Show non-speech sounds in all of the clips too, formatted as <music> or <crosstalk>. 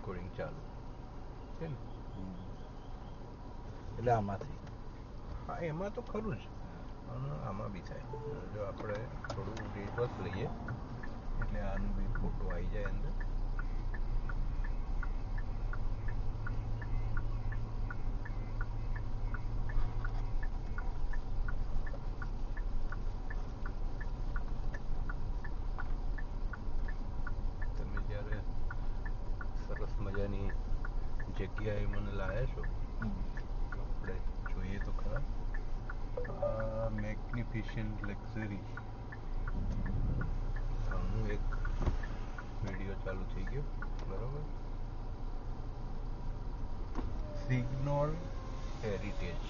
Recording ચાલુ. છે ને એટલે આમાંથી. હા એમાં તો ખરું જ. અને આમાં બી થાય. જો આપણે થોડું રિવર્સ લઈએ એટલે આનું બી ફોટો આવી જાય અંદર તમે જ્યારે સરસ મજાની જગ્યાએ મને લાવ્યા છો આપણે જોઈએ તો ખરા આ મેગ્નિફિશન્ટ લક્ઝરી આનું એક વીડિયો ચાલુ થઈ ગયો બરોબર signor heritage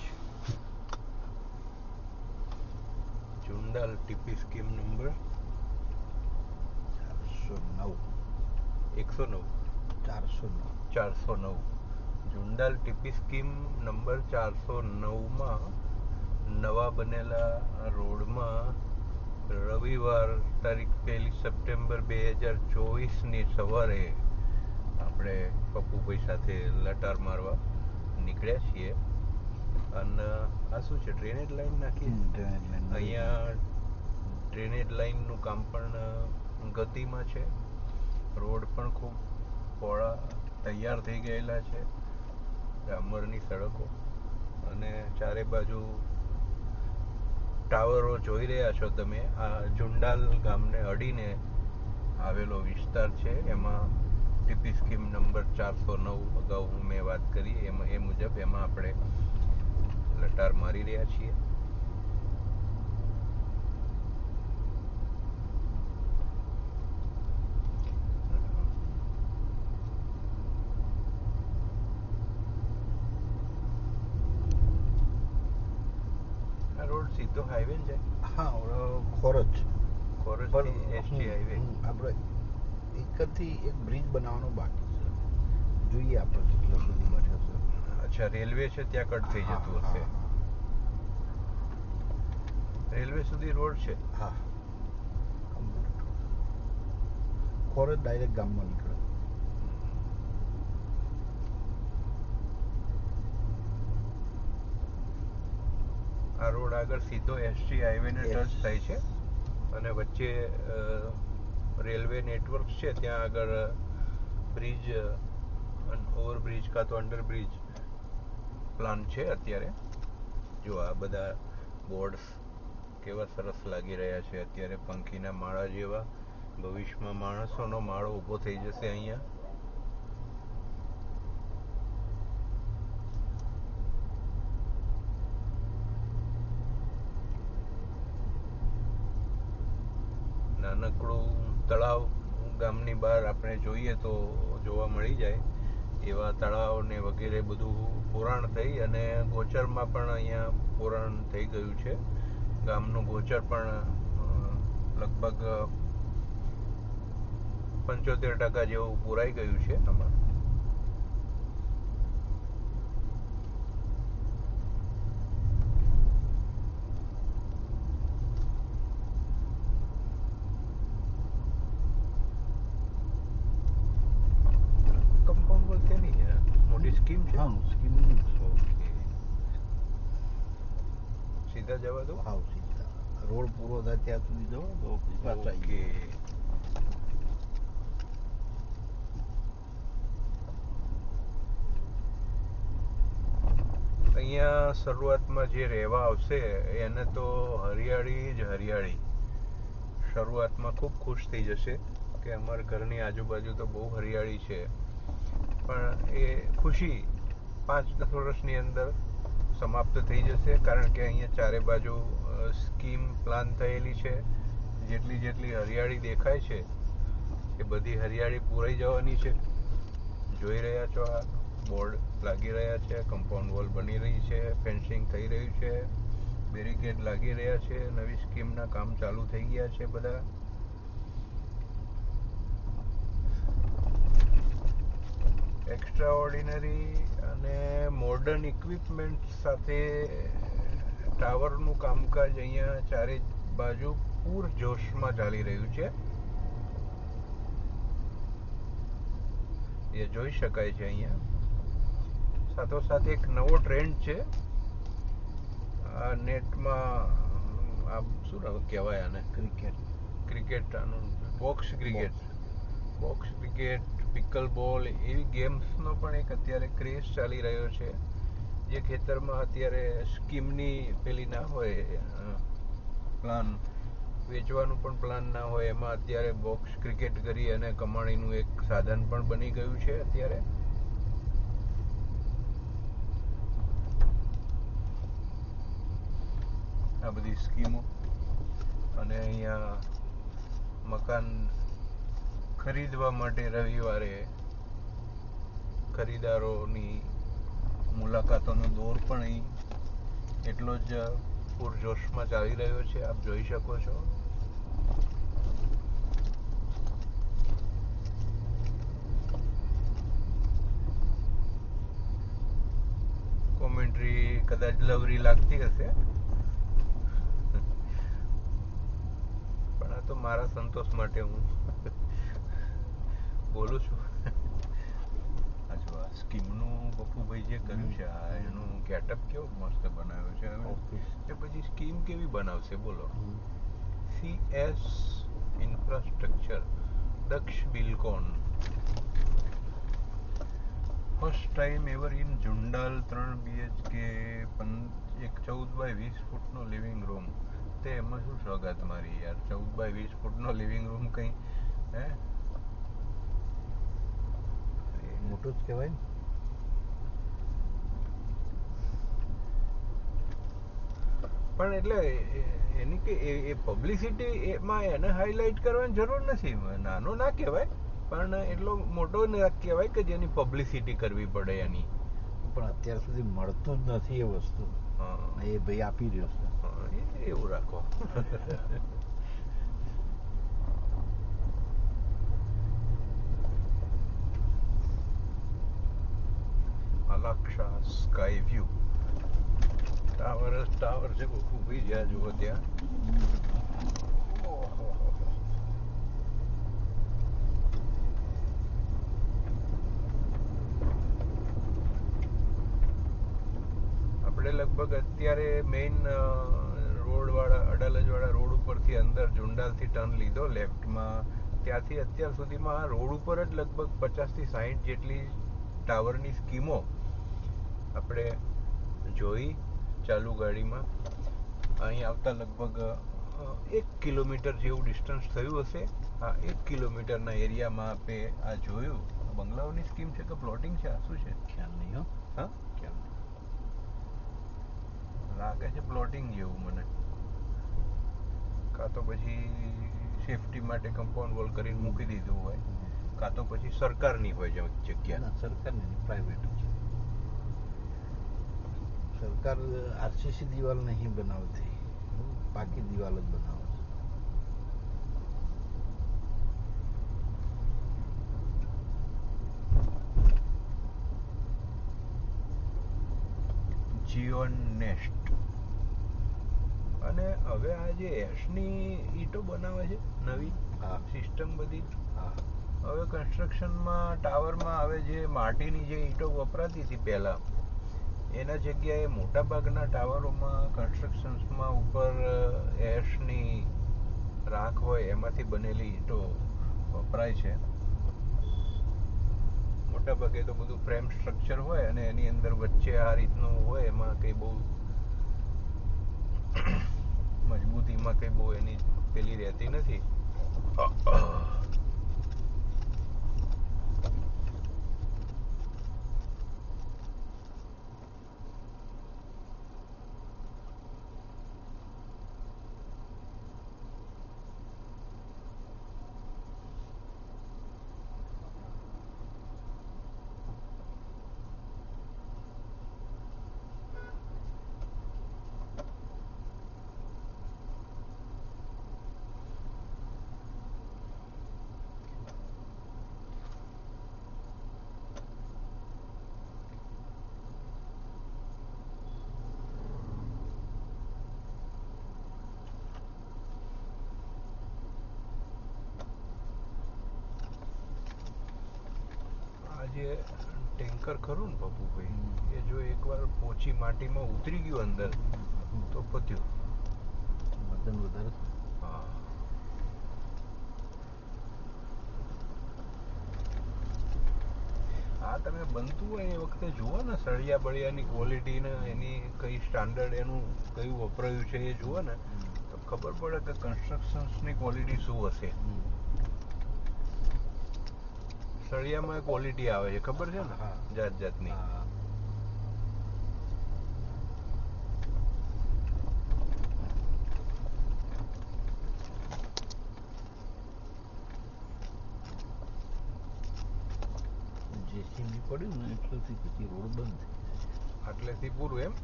Chundal TP scheme number ચારસો નવ એકસો નવ ચારસો નવ ચારસો નવ જુંડાલ ટીપી સ્કીમ નંબર ચારસો નવમાં નવા બનેલા રોડમાં રવિવાર તારીખ પહેલી સપ્ટેમ્બર બે હજાર ચોવીસની સવારે આપણે પપ્પુભાઈ સાથે લટાર મારવા નીકળ્યા છીએ અને આ શું છે ડ્રેનેજ લાઈન નાખી અહીંયા ડ્રેનેજ લાઈનનું કામ પણ ગતિમાં છે. રોડ પણ ખૂબ પોળા તૈયાર થઈ ગયેલા છે ડામરની સડકો. અને ચારે બાજુ ટાવરો જોઈ રહ્યા છો તમે. આ ઝુંડાલ ગામને અડીને આવેલો વિસ્તાર છે. એમાં ટીપી સ્કીમ નંબર ચારસો નવ અગાઉ મેં વાત કરી, એમ એ મુજબ એમાં આપણે લટાર મારી રહ્યા છીએ આ રોડ સીધો હાઈવે ને જાય હા ઓલો ખોરજ કોરજથી એસટી હાઈવે હમ, આપણે એકથી એક બ્રિજ બનાવવાનો બાકી છે. જોઈએ આપણે કેટલો સુધી બન્યો છે. અચ્છા રેલવે છે ત્યાં કટ થઈ જતું હશે. રેલવે સુધી રોડ છે? હા. ખોરજ ડાયરેક્ટ ગામમાં નીકળે. આ રોડ આગળ સીધો એસટી હાઈવે ને. ટચ થાય છે. અને વચ્ચે રેલવે નેટવર્ક છે, ત્યાં આગળ બ્રિજ ઓવરબ્રિજ કાં તો અંડરબ્રિજ પ્લાન છે અત્યારે. જો આ બધા બોર્ડ્સ કેવા સરસ લાગી રહ્યા છે, અત્યારે પંખીના માળા જેવા, ભવિષ્યમાં માણસોનો માળો ઊભો થઈ જશે અહીંયા. ગામની બહાર આપણે જોઈએ તો જોવા મળી જાય એવા તળાવ ને વગેરે બધું પુરાણ થઈ અને ગોચરમાં પણ અહીંયા પુરાણ થઈ ગયું છે. ગામનું ગોચર પણ લગભગ પંચોતેર ટકા જેવું પુરાઈ ગયું છે. આમાં કમ્પાઉન્ડ વોલ તેની છે મોટી સ્કીમ છે હા સ્કીમની ઓકે સીધા તો આવશે રોડ પૂરો થાય ત્યાં સુધી જવો તો પાછા અહીંયા શરૂઆતમાં જે રહેવા આવશે એને તો હરિયાળી જ હરિયાળી. શરૂઆતમાં ખૂબ ખુશ થઈ જશે કે અમારા ઘરની આજુબાજુ તો બહુ હરિયાળી છે. પણ એ ખુશી પાંચ દસ વર્ષની અંદર સમાપ્ત થઈ જશે, કારણ કે અહીંયા ચારે બાજુ સ્કીમ પ્લાન થયેલી છે. જેટલી જેટલી હરિયાળી દેખાય છે, એ બધી હરિયાળી પૂરાઈ જવાની છે. જોઈ રહ્યા છો આ બોર્ડ લાગી રહ્યા છે કમ્પાઉન્ડ વોલ બની રહી છે ફેન્સિંગ થઈ રહ્યું છે બેરિકેડ લાગી રહ્યા છે, નવી સ્કીમના કામ ચાલુ થઈ ગયા છે બધા. એક્સ્ટ્રા ઓર્ડિનરી અને મોડર્ન ઇક્વિપમેન્ટ સાથે ટાવરનું કામકાજ અહીંયા ચારે બાજુ પૂર જોશમાં ચાલી રહ્યું છે. એ જોઈ શકાય છે અહીંયા. સાથોસાથ એક નવો ટ્રેન્ડ છે. આ નેટમાં આ શું કહેવાય આને? ક્રિકેટ ક્રિકેટ આનું box cricket box cricket pickleball એવી ગેમ્સનો પણ એક અત્યારે ક્રેઝ ચાલી રહ્યો છે. જે ખેતરમાં અત્યારે સ્કીમની પેલી ના હોય પ્લાન વેચવાનું પણ પ્લાન ના હોય, એમાં અત્યારે બોક્સ ક્રિકેટ કરી અને કમાણીનું એક સાધન પણ બની ગયું છે અત્યારે. આ બધી સ્કીમો અને અહીંયા મકાન ખરીદવા માટે રવિવારે ખરીદારોની મુલાકાતોનો દોર પણ એટલો જ પૂરજોશમાં ચાલી રહ્યો છે, આપ જોઈ શકો છો. કોમેન્ટ્રી કદાચ લવરી લાગતી હશે. પણ આ તો મારા સંતોષ માટે હું બોલું છું. સ્કીમનું પપ્પુભાઈ જે કર્યું છે આ એનું ગેટઅપ કેવો મસ્ત બનાવ્યો છે. એ પછી સ્કીમ કેવી બનાવશે બોલો. CS infrastructure Daksh buildcon. First time ever in Jundal ત્રણ બીએચકે એક ચૌદ બાય વીસ ફૂટનો લિવિંગ રૂમ તે એમાં શું સ્વાગત મારી યાર? ચૌદ બાય વીસ ફૂટનો લિવિંગ રૂમ કઈ? હે? મોટું જ કહેવાય પણ એટલે એની કે એ- પબ્લિસિટી એમાં એને હાઇલાઇટ કરવાની જરૂર નથી. નાનો ના કહેવાય પણ એટલો મોટો ના કહેવાય કે જેની પબ્લિસિટી કરવી પડે એની. પણ અત્યાર સુધી મળતું જ નથી એ વસ્તુ. એ ભાઈ આપી રહ્યો છે. એવું રાખો. <laughs> Alaksha sky view tower tower છે ઊભી જ્યાં જુઓ ત્યાં. આપણે લગભગ અત્યારે મેઇન રોડ વાળા અડાલજ વાળા રોડ ઉપરથી અંદર જુંડાલથી ટર્ન લીધો લેફ્ટમાં ત્યાંથી અત્યાર સુધીમાં રોડ ઉપર જ લગભગ પચાસથી સાહીઠ જેટલી ટાવરની સ્કીમો આપણે જોઈ ચાલુ ગાડીમાં. અહીં આવતા લગભગ એક કિલોમીટર જેવું ડિસ્ટન્સ થયું હશે. આ એક કિલોમીટરના એરિયામાં આપણે આ જોયું. બંગલાઓની સ્કીમ છે કે પ્લોટિંગ છે? આ શું છે? ખ્યાલ નહીં હો. હા? ખ્યાલ. લાગે છે પ્લોટિંગ જેવું મને. કાં તો પછી સેફટી માટે કમ્પાઉન્ડ વોલ કરીને મૂકી દીધું હોય. કાં તો પછી સરકારની હોય જગ્યા. ના સરકારની પ્રાઇવેટ સરકાર આરસીસી દિવાલ નહીં બનાવતી. પાકી દિવાલ જ બનાવે છે. Zion nest. અને હવે આ જે એશની ઈટો બનાવે છે નવી હા. સિસ્ટમ બધી હા. હવે કન્સ્ટ્રક્શનમાં ટાવરમાં હવે જે માટીની જે ઈંટો વપરાતી હતી પહેલા એના જગ્યાએ મોટાભાગના ટાવરોમાં કન્સ્ટ્રક્શન્સમાં ઉપર એશની રાખ હોય એમાંથી બનેલી ઈંટો વપરાય છે. મોટાભાગે તો બધું ફ્રેમ સ્ટ્રક્ચર હોય અને એની અંદર વચ્ચે આ રીતનું હોય, એમાં કંઈ બહુ મજબૂતીમાં કંઈ બહુ એની પેલી રહેતી નથી. જે ટેન્કર ખરું ને પપ્પુભાઈ એ જો એકવાર પોચી માટીમાં ઉતરી ગયું અંદર તો પત્યું. વજન વધારે હા. આ તમે બનતું હોય એ વખતે જુઓ ને સળિયા બળિયાની ક્વોલિટી ને એની કઈ સ્ટાન્ડર્ડ એનું કયું વપરાયું છે એ જુઓ ને તો ખબર પડે કે કન્સ્ટ્રક્શન્સની ક્વોલિટી શું હશે. સળિયામાં ક્વોલિટી આવે છે ખબર છે ને? જાત જાતની. જેસીબી પડ્યું ને એટલેથી પછી રોડ બંધ આટલેથી પૂરું એમ?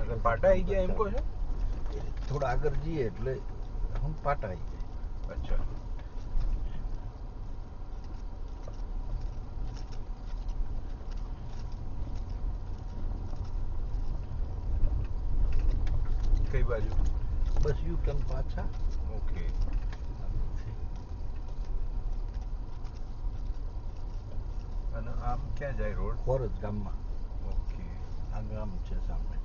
એટલે પાટા આવી ગયા એમ કહો છો? થોડા આગળ જઈએ એટલે હું પાટા આવી જાય. અચ્છા કઈ બાજુ બસ યુ ટર્ન પાછા? ઓકે. અને આમ ક્યાં જાય રોડ? ફોરજ ગામમાં ઓકે આ ગામ છે સામે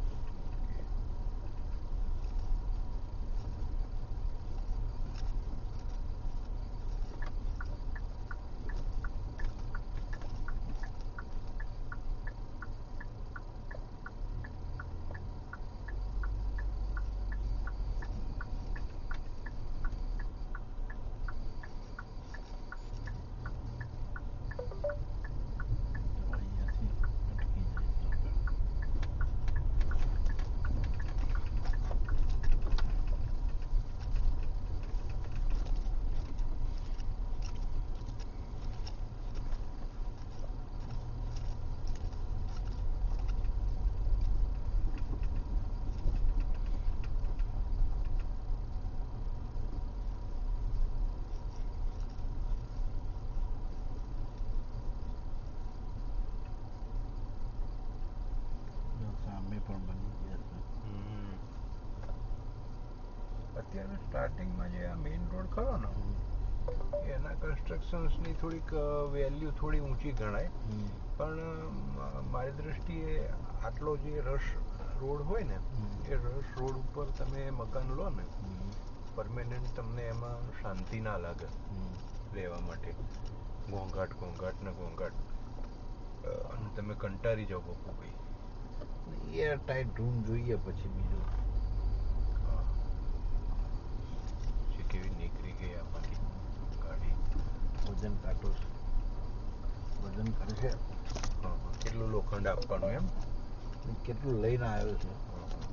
અહીંયાથી અટકી જાય જો સામે પણ બની ગયા છે હમ. અત્યારે સ્ટાર્ટિંગમાં જે આ મેઇન રોડ ખરો ને, એના કન્સ્ટ્રક્શન્સની થોડીક વેલ્યુ થોડી ઊંચી ગણાય પણ મારી દ્રષ્ટિએ આટલો જે રશ રોડ હોય ને, એ રશ રોડ ઉપર તમે મકાન લો ને. પરમેનન્ટ તમને એમાં શાંતિ ના લાગે. રહેવા માટે ઘોંઘાટ ઘોંઘાટ ને ઘોંઘાટ અને તમે કંટાળી જાઓ પપ્પુભાઈ એર ટાઈટ રૂમ જોઈએ પછી બીજું હા. જે કેવી નીકળી ગઈ આમાંથી ગાડી વજન કરે છે. કેટલું લોખંડ આપવાનું એમ? કેટલું લઈને આવ્યો છે હા, હા.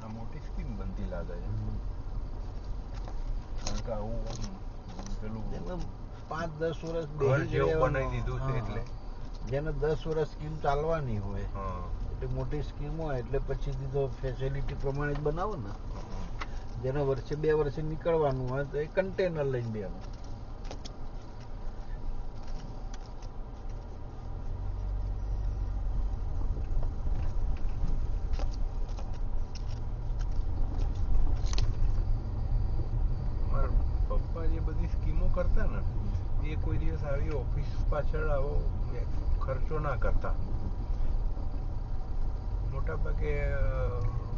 આ મોટી સ્કીમ બનતી લાગે છે કારણ કે આવું આમ પેલું એમાં પાંચ દસ વર્ષ ઘર જેવું બનાવી દીધું છે એટલે. જેને દસ વર્ષ સ્કીમ ચાલવાની હોય એટલે મોટી સ્કીમ હોય એટલે પછી તો ફેસિલિટી પ્રમાણે જ બનાવો ને. જેને વર્ષે બે વર્ષે નીકળવાનું હોય તો એ કન્ટેનર લઈને બેવાનું મારા પપ્પા જે બધી સ્કીમો કરતા ને એ કોઈ દિવસ આવી ઓફિસ પાછળ આવો ખર્ચો ના કરતા મોટા ભાગે અ,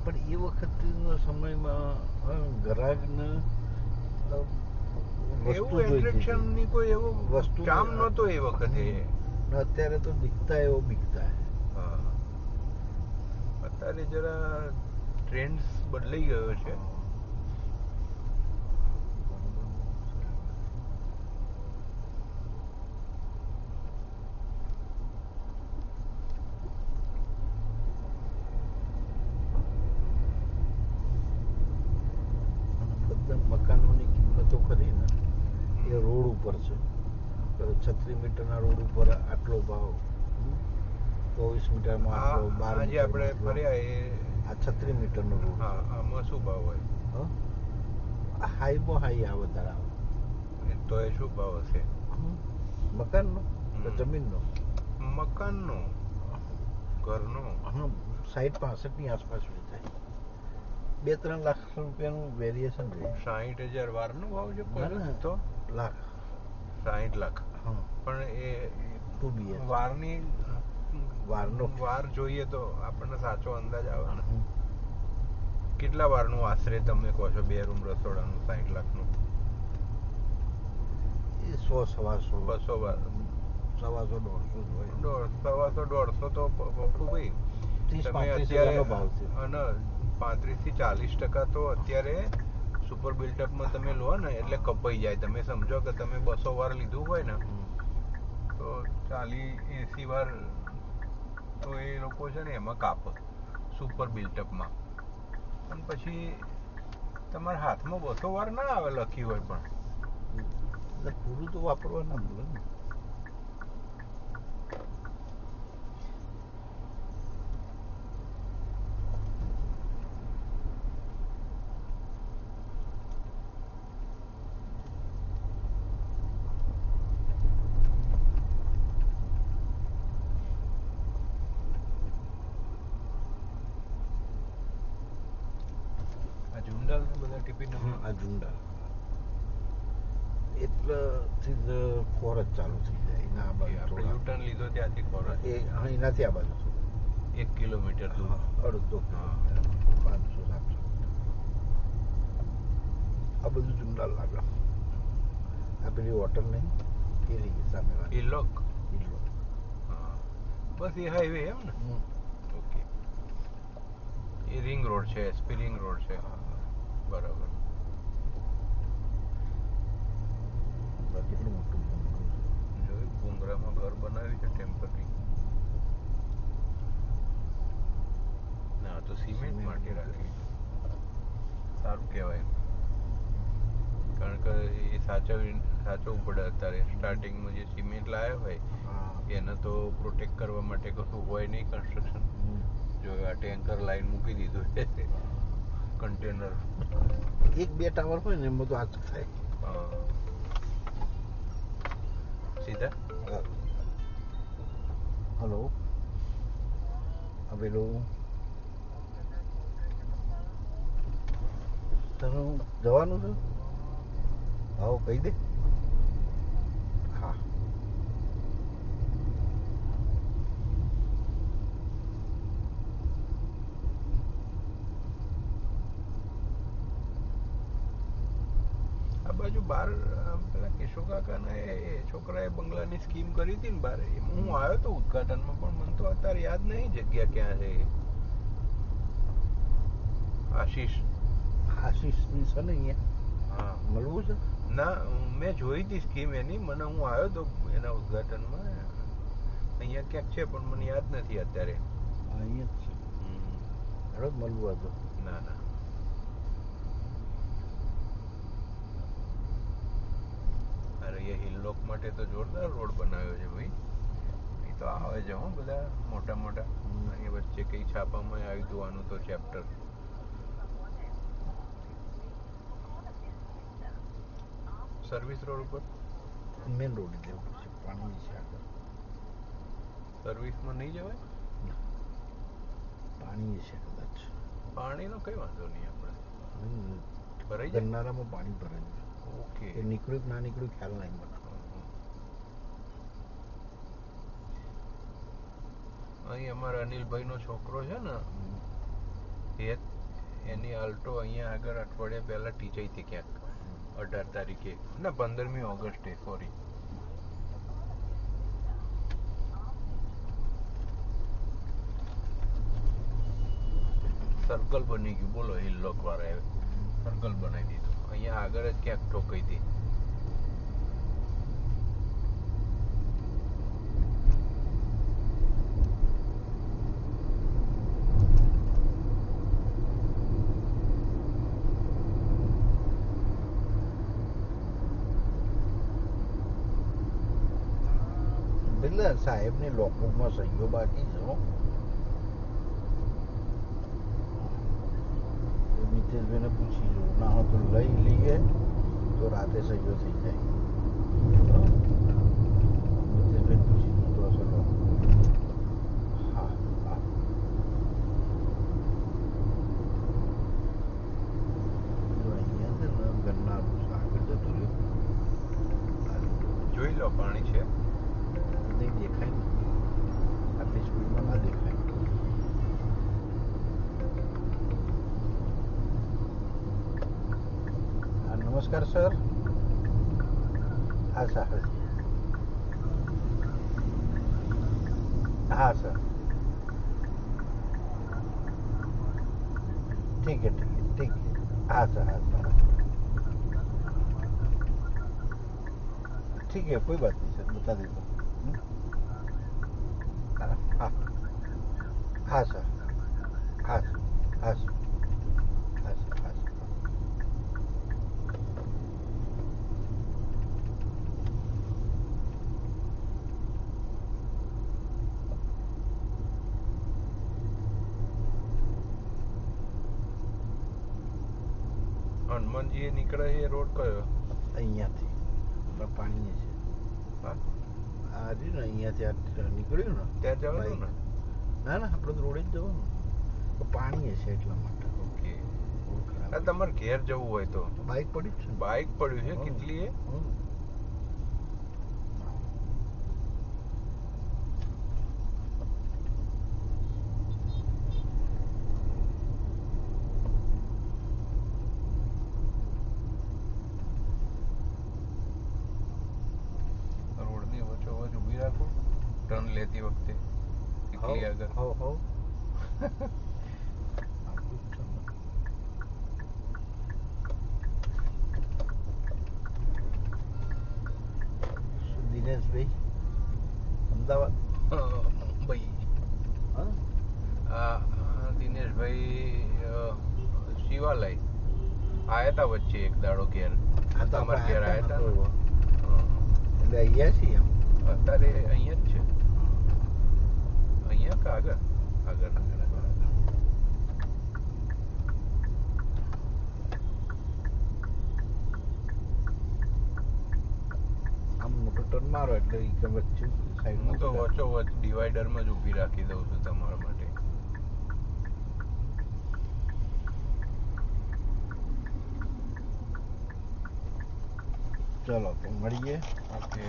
પણ એ વખતનો સમયમાં અ, ગ્રાહકને એવું એટ્રેક્શનની કોઈ એવો વસ્તુ- કામ નહોતો એ વખતે. અત્યારે તો બીકતા એવો બીકતા. હા. અત્યારે જરા ટ્રેન્ડ બદલાઈ ગયો છે બધા મકાનોની કિંમતો ખરી ને એ રોડ ઉપર છે છત્રીસ મીટરના રોડ ઉપર આટલો ભાવ હમ? ચોવીસ મીટરમાં આ આટલો બાર આજે આપણે મીટરમાં આટલો. ફર્યા એ આ છત્રીસ મીટરનો રોડ હા આમાં શું ભાવ હોય? હાઈમાં હાઈ આવે ધરાવે તો એ શું ભાવ હશે? મકાનનો? કે. જમીનનો? મકાનનો. ઘરનો. હા સાઈઠ પાસઠની આસપાસ વેચાય બે ત્રણ લાખ રૂપિયાનું વેરિએશન રહે સાહીઠ હજાર વારનો ભાવ છે તો? લાખ. સાહીઠ લાખ. પણ એ ટુ બી વારની વારનો. વાર જોઈએ તો આપણને સાચો અંદાજ આવે. કેટલા વારનું આશરે તમે કહો છો બે રૂમ રસોડાનું સાહીઠ લાખનું? સો સવાસો બસો વાર. સવાસો દોઢસો દોઢ સવાસો દોઢસો તો તમે અત્યારે છે. અને પાંત્રીસથી ચાલીસ ટકા તો અત્યારે સુપર બિલ્ટઅપમાં તમે લો ને એટલે કપાઈ જાય. તમે સમજો કે તમે બસો વાર લીધું હોય ને તો ચાલી એસી વાર તો એ લોકો છે ને એમાં કાપ સુપર બિલ્ટઅપમાં અને પછી તમારા હાથમાં બસો વાર ના આવે લખી હોય પણ. એટલે પૂરું તો વાપરવાના બોલે ને આ ઝુંડાલ ને બધા ટિફિન હમ, આ ઝુંડા એટલેથી જ ફોર જ ચાલુ થઈ જાય એના આ બાજુ આપણે થોડા. યુટર્ન લીધો ત્યાંથી ખોરાક નથી આ બાજુ. એક કિલોમીટર દૂર. અડધો પાંચસો સાતસો. આ બધું ઝુંડાલ લાગે આ પેલી હોટલ નહીં એ રહી સામે એ લોક? એટલો હા. બસ એ હાઈવે એમ ને? ઓકે. એ રિંગ રોડ છે એસપી રિંગ રોડ છે. બરાબર. કેટલું મોટું. જોયું ભૂંગરામાં ઘર બનાવ્યું છે ટેમ્પરરી ના તો સિમેન્ટ માટે. રાખી. સારું કહેવાય. કારણ કે એ સાચવી સાચવવું પડે અત્યારે. સ્ટાર્ટિંગમાં જે સિમેન્ટ લાવ્યો હોય હા. એને તો પ્રોટેક્ટ કરવા માટે કશું હોય નહીં કન્સ્ટ્રક્શન. જો આ ટેન્કર લાઈન મૂકી દીધું છે કન્ટેનર એક બે ટાવર હોય ને એમાં તો આ થાય. સીધા? હલો આ પેલું તને જવાનું છે? આવો કહી દે. આ બાજુ બાર પેલા કેશો કાકાના એ છોકરાએ બંગલાની સ્કીમ કરી હતી ને બાર. હું આવ્યો તો ઉદઘાટનમાં, પણ મને તો અત્યારે યાદ નહીં જગ્યા ક્યાં છે આશીષ. આશીષની છે ને અહીંયા હા. મળવું છે? ના મેં જોઈ હતી સ્કીમ એની. મને હું આવ્યો તો એના ઉદઘાટનમાં અહીંયા ક્યાંક છે પણ મને યાદ નથી અત્યારે. અહીંયા જ છે. હમ. હેડો મળવું હતું ના ના. અરે એ હિલલોક માટે તો જોરદાર રોડ બનાવ્યો છે ભાઈ. એ તો આવે છે હો બધા મોટા મોટા એ વચ્ચે કઈ છાપામાં આવ્યું હતું આનું તો ચેપ્ટર સર્વિસ રોડ ઉપર? મેન રોડ જવું છે પાણી છે આગળ. સર્વિસમાં નહીં જવાય? પાણી છે કદાચ. પાણીનો કઈ વાંધો નહીં આપણે. ભરાઈ જાય? ગરનાળામાં પાણી ભરાઈ જાય. ઓકે. એ નીકળ્યું ના નીકળ્યું ખ્યાલ નહીં મને. અહીં અમારા અનિલભાઈનો છોકરો છે ને એ એની આલ્ટો અહીંયા આગળ અઠવાડિયા પહેલાં ટીચાઈ હતી ક્યાંક. અઢાર તારીખે ના પંદરમી ઓગસ્ટે સોરી સર્કલ બની ગયું. બોલો હિલ્લોક વાળા સર્કલ બનાવી દીધું. અહીંયા આગળ જ ક્યાંક ઠોકાઈ હતી એટલે બધા સાહેબની લોકબુકમાં સહીઓ બાકી છે નીતિશભાઈને પૂછી જોઉં ના તો લઈ લઈએ, તો રાતે સહીઓ થઈ જાય. कोई बात नहीं सर बता देता हूँ हम्म? हाँ हाँ हाँ सर हाँ सर हाँ सर हाँ सर हाँ सर હનુમાનજી એ નીકળે છે એ રોડ કયો અહીંયાથી આપણા પાણીએ છે હા રહ્યું ને અહીંયાથી આ નીકળ્યું ને ત્યાં જવાનું ને? ના ના આપણે તો રોડે જ જવાનું. પાણીએ છે એટલા માટે. ઓકે. તમારે ઘેર જવું હોય તો? બાઇક પડી જ છે બાઇક પડ્યું છે કેટલી એ હમ. રોડની વચ્ચોવચ ઊભી રાખો ટર્ન લેતી વખતે કેટલી આગળ હવ હવ આપું જ છે ને. શું દિનેશભાઈ અમદાવાદ અ, મુંબઈ હા આ આ દિનેશભાઈ અ, શિવાલય આયા તા વચ્ચે એક દાડો ઘેર આ તો તમારા આપણે ઘેર આયા તા આયા ને? તા એટલે અહીંયા છીએ એમ હા. અત્યારે અહીંયા જ છે અહીંયા કે આગળ આગળ આગળ આગળ આગળ આમ મોટો ટર્ન મારો એટલે એ કે વચ્ચે હું તો વચ્ચોવચ ડિવાઈડરમાં જ ઊભી રાખી દઉં છું તમારા માટે. ચલો તો મળીએ. ઓકે.